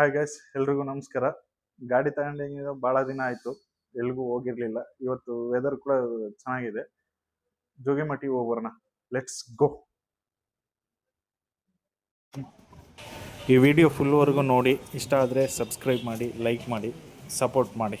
Hi guys ಎಲ್ರಿಗೂ ನಮಸ್ಕಾರ. ಗಾಡಿ ತಗೊಂಡಿಂದ ಭಾಳ ದಿನ ಆಯಿತು. ಎಲ್ಗೂ ಹೋಗಿರ್ಲಿಲ್ಲ. ಇವತ್ತು ವೆದರ್ ಕೂಡ ಚೆನ್ನಾಗಿದೆ. ಜೋಗಿಮಟ್ಟಿಗೆ ಹೋಗ್ಬರೋಣ. ಲೆಟ್ಸ್ ಗೋ ಈ ವಿಡಿಯೋ ಫುಲ್ವರೆಗೂ ನೋಡಿ. ಇಷ್ಟ ಆದರೆ ಸಬ್ಸ್ಕ್ರೈಬ್ ಮಾಡಿ ಲೈಕ್ ಮಾಡಿ ಸಪೋರ್ಟ್ ಮಾಡಿ.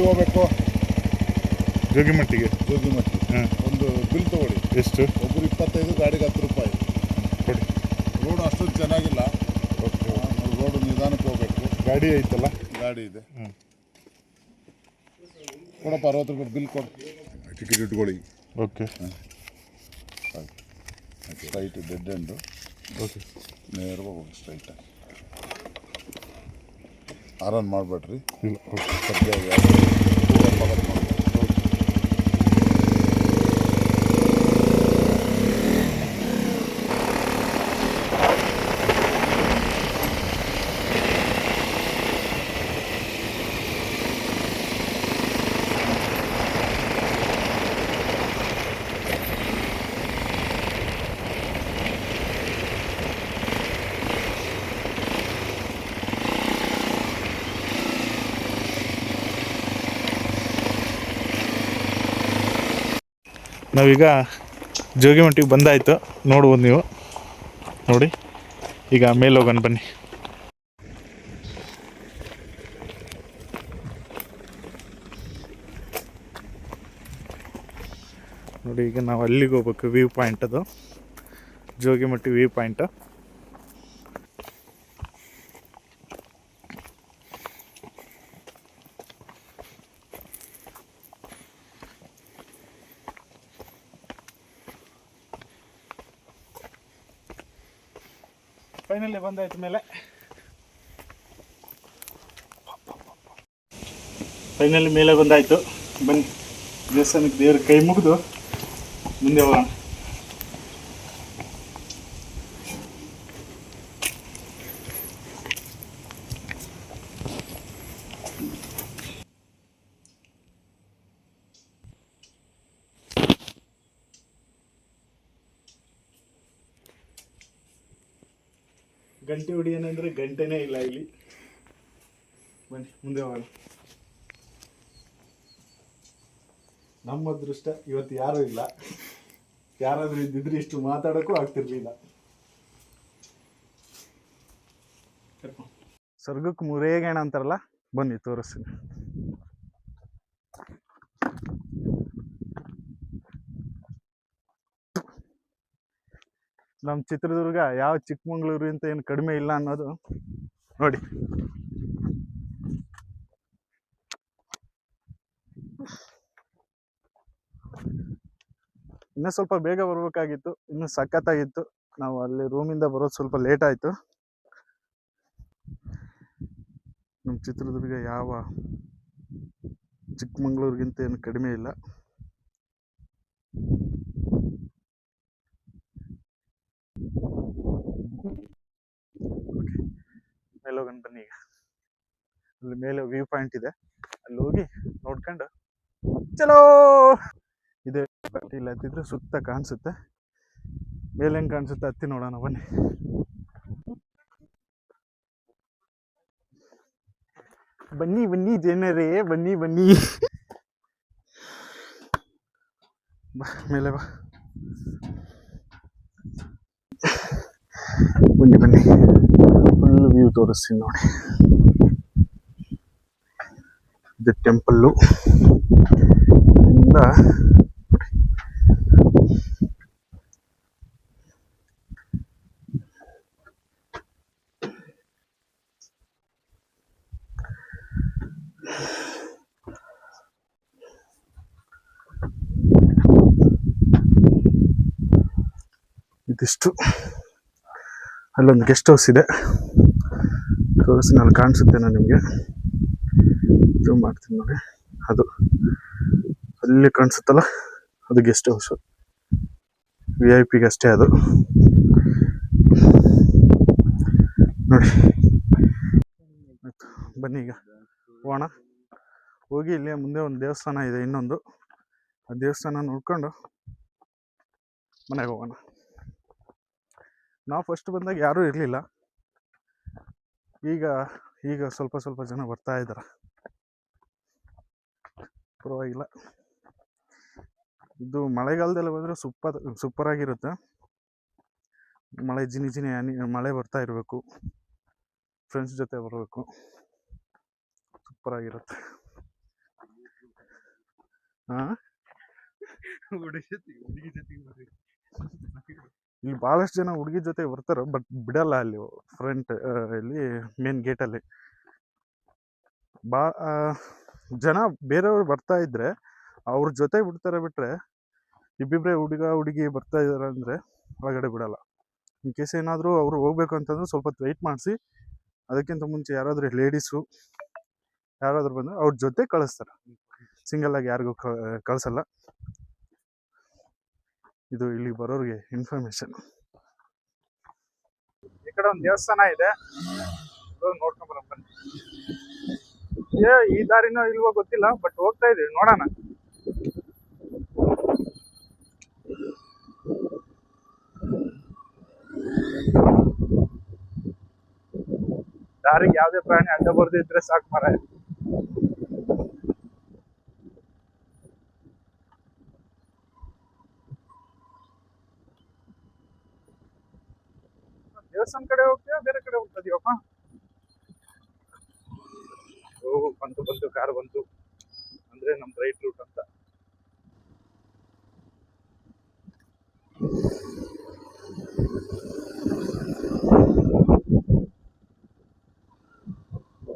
ಎಲ್ಲಿ ಹೋಗ್ಬೇಕು ಜೋಗಿಮಟ್ಟಿಗೆ ಜೋಗಿಮಟ್ಟಿ ಹಾಂ. ಒಂದು ಬಿಲ್ ತೊಗೊಳ್ಳಿ. ಎಷ್ಟು? ಒಬ್ಬರು ಇಪ್ಪತ್ತೈದು ಗಾಡಿಗೆ ಹತ್ತು ರೂಪಾಯಿ. ಕೊಡಿ. ರೋಡ್ ಅಷ್ಟೊಂದು ಚೆನ್ನಾಗಿಲ್ಲ. ಓಕೆ. ರೋಡ್ ನಿಧಾನಕ್ಕೆ ಹೋಗ್ಬೇಕು. ಗಾಡಿ ಐತಲ್ಲ? ಗಾಡಿ ಇದೆ. ಹ್ಞೂ ಕೊಡಪ್ಪ ಅರವತ್ತು ರೂಪಾಯಿ ಬಿಲ್ ಕೊಡು. ಟಿಕೆಟ್ ಇಟ್ಕೊಳ್ಳಿ. Okay. Straight dead end okay. ನೇರವಾಗಿ ಹೋಗಿ ಸ್ಟ್ರೈಟ್ ಆರನ್ ಮಾಡಬೇಡ್ರಿ. ಸದ್ಯ ನಾವೀಗ ಜೋಗಿಮಟ್ಟಿಗೆ ಬಂದಾಯಿತು. ನೋಡ್ಬೋದು ನೀವು. ನೋಡಿ, ಈಗ ಮೇಲೆ ಹೋಗೋಣ ಬನ್ನಿ. ನೋಡಿ, ಈಗ ನಾವು ಅಲ್ಲಿಗೆ ಹೋಗ್ಬೇಕು ವ್ಯೂ ಪಾಯಿಂಟ್ ಅದು. ಜೋಗಿಮಟ್ಟಿ ವ್ಯೂ ಪಾಯಿಂಟ್ ಫೈನಲಿ ಬಂದಾಯ್ತು ಮೇಲೆ. ಫೈನಲಿ ಮೇಲೆ ಬಂದಾಯ್ತು. ಬನ್ನಿ. ದೇವಸ್ಥಾನಕ್ಕೆ ದೇವ್ರ ಕೈ ಮುಗಿದು ಮುಂದೆ ಹೋಗೋಣ. ಗಂಟೆ ಹೊಡಿಯೋಣಂದ್ರೆ ಗಂಟೆನೇ ಇಲ್ಲ ಇಲ್ಲಿ. ಬನ್ನಿ, ಮುಂದೆ ಹೋಗೋಣ. ನಮ್ಮ ಅದೃಷ್ಟ ಇವತ್ತು ಯಾರೂ ಇಲ್ಲ. ಯಾರಾದ್ರೂ ಇದ್ದಿದ್ರೆ ಇಷ್ಟು ಮಾತಾಡೋಕ್ಕೂ ಆಗ್ತಿರ್ಲಿಲ್ಲ. ಸ್ವರ್ಗಕ್ಕೆ ಮುರೇಗೇಣ ಅಂತಾರಲ್ಲ, ಬನ್ನಿ ತೋರಿಸ್ತೀನಿ. ನಮ್ಮ ಚಿತ್ರದುರ್ಗ ಯಾವ ಚಿಕ್ಕಮಂಗ್ಳೂರಿಗಿಂತ ಏನು ಕಡಿಮೆ ಇಲ್ಲ ಅನ್ನೋದು ನೋಡಿ. ಇನ್ನೂ ಸ್ವಲ್ಪ ಬೇಗ ಬರಬೇಕಾಗಿತ್ತು, ಇನ್ನೂ ಸಖತ್ತಾಗಿತ್ತು. ನಾವು ಅಲ್ಲಿ ರೂಮಿಂದ ಬರೋದು ಸ್ವಲ್ಪ ಲೇಟ್ ಆಯಿತು. ನಮ್ಮ ಚಿತ್ರದುರ್ಗ ಯಾವ ಚಿಕ್ಕಮಂಗ್ಳೂರಿಗಿಂತ ಏನು ಕಡಿಮೆ ಇಲ್ಲ ಮೇಲೆ ಹೋಗೋಣ ಬನ್ನಿ ಈಗ ಅಲ್ಲಿ ಮೇಲೆ ವ್ಯೂ ಪಾಯಿಂಟ್ ಇದೆ. ಅಲ್ಲಿ ಹೋಗಿ ನೋಡ್ಕೊಂಡು, ಚಲೋ! ಇದೆ. ಇಲ್ಲ ಹತ್ತಿದ್ರೆ ಸುತ್ತ ಕಾಣಿಸುತ್ತೆ. ಮೇಲೆ ಹೆಂಗೆ ಕಾಣಿಸುತ್ತೆ ಹತ್ತಿ ನೋಡೋಣ, ಬನ್ನಿ. ಬನ್ನಿ ಬನ್ನಿ ಜನರೇ, ಬನ್ನಿ ಬನ್ನಿ. ಬಾ, ಮೇಲೆ ಬಾ. ಬನ್ನಿ ಬನ್ನಿ. ಫುಲ್ ವ್ಯೂ ತೋರಿಸ್ತೀನಿ ನೋಡಿ. ಇದು ಟೆಂಪಲ್ಲು ಇಂದ ಇದಿಷ್ಟು. ಅಲ್ಲೊಂದು ಗೆಸ್ಟ್ ಹೌಸ್ ಇದೆ. ಹೌಸ್ ಅಲ್ಲಿ ಕಾಣಿಸುತ್ತೇನೆ ನಿಮಗೆ? ಜೂಮ್ ಮಾಡ್ತೀನಿ ನೋಡಿ. ಅದು ಅಲ್ಲಿ ಕಾಣಿಸುತ್ತಲ್ಲ? ಅದು ಗೆಸ್ಟ್ ಹೌಸು ವಿ ಐ ಪಿಗೆ ಅಷ್ಟೇ ಅದು. ನೋಡಿ. ಬನ್ನಿ ಈಗ. ಹೋಗೋಣ. ಹೋಗಿ ಇಲ್ಲಿ ಮುಂದೆ ಒಂದು ದೇವಸ್ಥಾನ ಇದೆ ಇನ್ನೊಂದು. ಆ ದೇವಸ್ಥಾನ ನೋಡ್ಕೊಂಡು ಮನೆಗೆ ಹೋಗೋಣ. ನಾವು ಫಸ್ಟ್ ಬಂದಾಗ ಯಾರೂ ಇರಲಿಲ್ಲ. ಈಗ ಈಗ ಸ್ವಲ್ಪ ಸ್ವಲ್ಪ ಜನ ಬರ್ತಾ ಇದ್ದಾರೆ. ಪರವಾಗಿಲ್ಲ. ಇದು ಮಳೆಗಾಲದಲ್ಲಿ ಹೋದರೆ ಸೂಪರ್ ಆಗಿರುತ್ತೆ. ಮಳೆ ಜಿನಿ ಜಿನಿ ಹನಿ, ಮಳೆ ಬರ್ತಾ ಇರಬೇಕು. ಫ್ರೆಂಡ್ಸ್ ಜೊತೆ ಬರಬೇಕು. ಸೂಪರ್ ಆಗಿರುತ್ತೆ. ಹಾಂ ಇಲ್ಲಿ ಭಾಳಷ್ಟು ಜನ ಹುಡುಗಿ ಜೊತೆ ಬರ್ತಾರೆ, ಬಟ್ ಬಿಡಲ್ಲ ಅಲ್ಲಿ ಫ್ರಂಟ್ ಇಲ್ಲಿ ಮೇನ್ ಗೇಟಲ್ಲಿ ಬಾ ಜನ ಬೇರೆಯವರು ಬರ್ತಾ ಇದ್ರೆ ಅವ್ರ ಜೊತೆ ಬಿಡ್ತಾರೆ ಬಿಟ್ಟರೆ ಇಬ್ಬಿಬ್ಬರೇ ಹುಡುಗ, ಹುಡುಗಿ ಬರ್ತಾ ಇದ್ದಾರೆ ಅಂದ್ರೆ ಒಳಗಡೆ ಬಿಡಲ್ಲ. ಇನ್ ಕೇಸ್ ಏನಾದರೂ ಅವರು ಹೋಗ್ಬೇಕು ಅಂತಂದ್ರೆ ಸ್ವಲ್ಪ ವೆಯ್ಟ್ ಮಾಡಿಸಿ, ಅದಕ್ಕಿಂತ ಮುಂಚೆ ಯಾರಾದರೂ ಲೇಡೀಸು ಯಾರಾದರೂ ಬಂದ್ರೆ ಅವ್ರ ಜೊತೆ ಕಳಿಸ್ತಾರೆ. ಸಿಂಗಲ್ ಆಗಿ ಯಾರಿಗೂ ಕಳಿಸಲ್ಲ. ಇದು ಇಲ್ಲಿ ಬರೋರಿಗೆ ಇನ್ಫಾರ್ಮೇಶನ್ ಈ ಕಡೆ ಒಂದು ದೇವಸ್ಥಾನ ಇದೆ. ನೋಡ್ಕೊಂಡ್ ಬರೋಣ ಬನ್ನಿ. ಏ ಈ ದಾರಿನೋ ಇಲ್ವೋ ಗೊತ್ತಿಲ್ಲ ಬಟ್ ಹೋಗ್ತಾ ಇದೀವಿ ನೋಡೋಣ. ದಾರಿಗೆ ಯಾವುದೇ ಪ್ರಾಣಿ ಅಡ್ಡ ಬರ್ದಿದ್ರೆ ಸಾಕು ಮರ ದೇವಸ್ಥಾನ ಕಡೆ ಹೋಗ್ತೀಯಾ, ಬೇರೆ ಕಡೆ ಹೋಗ್ತಾ ಇದೀವಪ್ಪ ಬಂತು ಬಂತು ಕಾರ್ ಬಂತು ಅಂದ್ರೆ ನಮ್ ರೈಟ್ ರೂಟ್ ಅಂತ.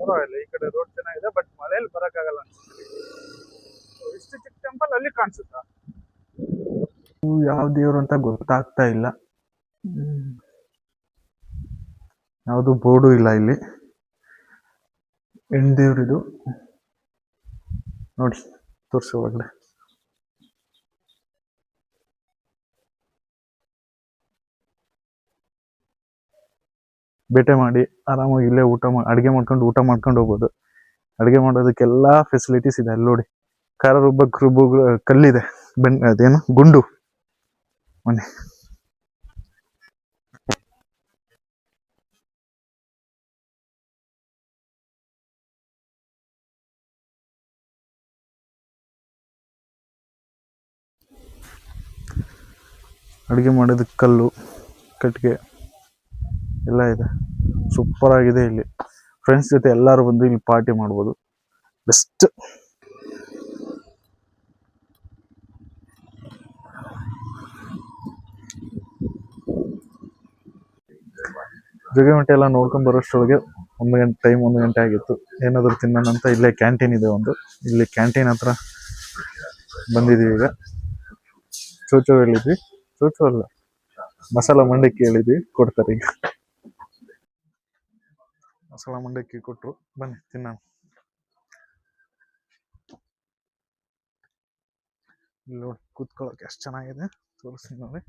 ಪರವಾಗಿಲ್ಲ ಈ ಕಡೆ ರೋಡ್ ಚೆನ್ನಾಗಿದೆ ಬಟ್ ಮಳೆಯಲ್ಲಿ ಬರೋಕ್ಕಾಗಲ್ಲ ಅನ್ಸುತ್ತೆ. ಇಷ್ಟು ಚಿಕ್ಕ ಟೆಂಪಲ್ ಅಲ್ಲಿ ಕಾಣಿಸುತ್ತಾ? ಯಾವ ದೇವ್ರು ಅಂತ ಗೊತ್ತಾಗ್ತಾ ಇಲ್ಲ. ಯಾವುದು ಬೋರ್ಡು ಇಲ್ಲ ಇಲ್ಲಿ. ಹೆಣ್ ನೋಡಿ, ತೋರಿಸಿ ಒಳಗಡೆ. ಬೇಟೆ ಮಾಡಿ, ಆರಾಮಾಗಿ ಇಲ್ಲೇ ಊಟ ಮಾ, ಅಡುಗೆ ಮಾಡ್ಕೊಂಡು ಊಟ ಮಾಡ್ಕೊಂಡು ಹೋಗ್ಬೋದು. ಅಡುಗೆ ಮಾಡೋದಕ್ಕೆಲ್ಲ ಫೆಸಿಲಿಟೀಸ್ ಇದೆ ಅಲ್ಲಿ ನೋಡಿ. ಖಾರ ರುಬ್ಬು ಕಲ್ಲಿದೆ. ಬೆನ್, ಅದೇನು? ಗುಂಡು. ಮನೆ. ಅಡುಗೆ ಮಾಡಿದ ಕಲ್ಲು, ಕಟ್ಟಿಗೆ ಎಲ್ಲ ಇದೆ. ಸೂಪರ್ ಆಗಿದೆ ಇಲ್ಲಿ. ಫ್ರೆಂಡ್ಸ್ ಜೊತೆ ಎಲ್ಲರೂ ಬಂದು ಇಲ್ಲಿ ಪಾರ್ಟಿ ಮಾಡ್ಬೋದು. ಬೆಸ್ಟ್ ಜೋಗಿಮಟ್ಟಿ ಎಲ್ಲ ನೋಡ್ಕೊಂಡ್ ಬರೋಷ್ಟೊಳಗೆ ಒಂದು ಗಂಟೆ ಟೈಮ್ ಒಂದು ಗಂಟೆ ಆಗಿತ್ತು. ಏನಾದರೂ ತಿನ್ನೋಣ ಅಂತ ಇಲ್ಲೇ ಕ್ಯಾಂಟೀನ್ ಇದೆ ಒಂದು. ಇಲ್ಲಿ ಕ್ಯಾಂಟೀನ್ ಹತ್ರ ಬಂದಿದ್ದೀವಿ ಈಗ. ಚೋಚೋ ಹೇಳಿದ್ವಿ ಚೋಚೋ ಅಲ್ಲ ಮಸಾಲ ಮಂಡಕ್ಕಿ ಹೇಳಿದ್ವಿ ಕೊಡ್ತಾರೆ ಈಗ. ಮಸಾಲ ಮಂಡಕ್ಕಿ ಕೊಟ್ಟರು ಬನ್ನಿ ತಿನ್ನೋಣ. ಇಲ್ಲಿ ನೋಡಿ, ಕೂತ್ಕೊಳ್ಳೋಕೆ ಎಷ್ಟು ಚೆನ್ನಾಗಿದೆ, ತೋರಿಸ್ತೀನಿ ನೋಡಿ.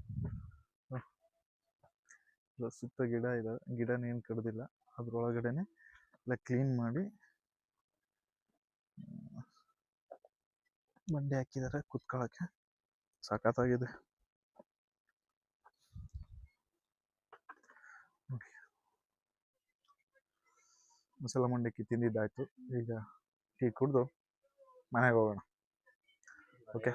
ಇಲ್ಲ, ಸುತ್ತ ಗಿಡ ಇದೆ ಗಿಡನೇನು ಕಡ್ದಿಲ್ಲ, ಅದ್ರೊಳಗಡೆನೆ ಎಲ್ಲ ಕ್ಲೀನ್ ಮಾಡಿ. ಬಂಡೆ ಹಾಕಿದ್ದಾರೆ, ಕೂತ್ಕೊಳ್ಳೋಕೆ. ಸಖತ್ತಾಗಿದೆ ಮಸಾಲ ಮಂಡಕ್ಕಿ ತಿಂದಿದ್ದಾಯಿತು. ಈಗ ಟೀ ಕುಡಿದು ಮನೆಗೆ ಹೋಗೋಣ. ಓಕೆ